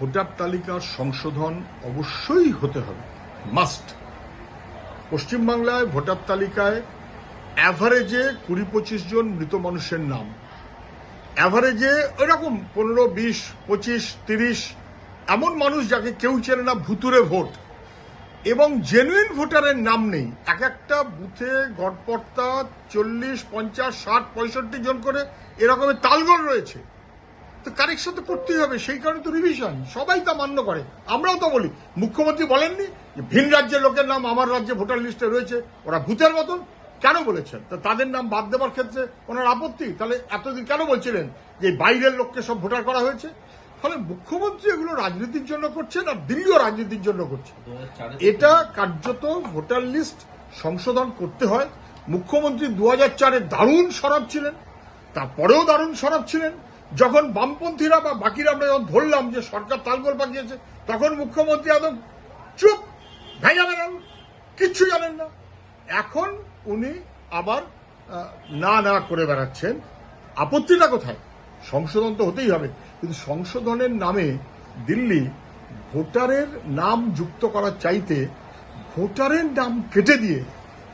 Voter তালিকার সংশোধন অবশ্যই হতে হবে। মাস্ট পশ্চিমবাংলায় ভোটার তালিকায় অ্যাভারেজে কুড়ি পঁচিশ জন মৃত মানুষের নাম। অ্যাভারেজে ওইরকম পনেরো, বিশ, পঁচিশ, তিরিশ এমন মানুষ যাকে কেউ চেনে না ভুতুরে ভোট। এবং জেনুইন ভোটারের নাম নেই। এক একটা বুথে গড়পড়তা চল্লিশ, পঞ্চাশ, ষাট, পঁয়ষট্টি জন করে এরকমের তালগড় রয়েছে। তো কারেকশন তো করতেই হবে, সেই কারণে তো রিভিশন সবাই তা মান্য করে। আমরাও তো বলি। মুখ্যমন্ত্রী বলেননি যে ভিন রাজ্যের লোকের নাম আমার রাজ্যে ভোটার লিস্টে রয়েছে, ওরা ভূতের মতন কেন বলেছেন? তা তাদের নাম বাদ দেওয়ার ক্ষেত্রে ওনার আপত্তি। তাহলে এতদিন কেন বলছিলেন যে বাইরের লোককে সব ভোটার করা হয়েছে? ফলে মুখ্যমন্ত্রী এগুলো রাজনীতির জন্য করছেন আর দিল্লিও রাজনীতির জন্য করছে। এটা কার্যত ভোটার লিস্ট সংশোধন করতে হয়। মুখ্যমন্ত্রী দু হাজার চারে দারুণ সরব ছিলেন, তারপরেও দারুণ সরব ছিলেন। যখন বামপন্থীরা বা বাকিরা আমরা যখন ধরলাম যে সরকার তালগোল পাকিয়েছে, তখন মুখ্যমন্ত্রী একদম চুপ, ভেঙে বেড়াল, কিচ্ছু জানেন না। এখন উনি আবার না না করে বেড়াচ্ছেন। আপত্তিটা কোথায়? সংশোধন তো হতেই হবে। কিন্তু সংশোধনের নামে দিল্লি ভোটারের নাম যুক্ত করার চাইতে ভোটারের নাম কেটে দিয়ে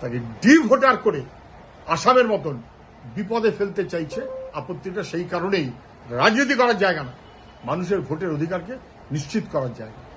তাকে ডি ভোটার করে আসামের মতন বিপদে ফেলতে চাইছে। আপত্তিটা সেই কারণেই রাজনীতি করার জায়গা না। মানুষের ভোটের অধিকারকে নিশ্চিত করার জায়গা।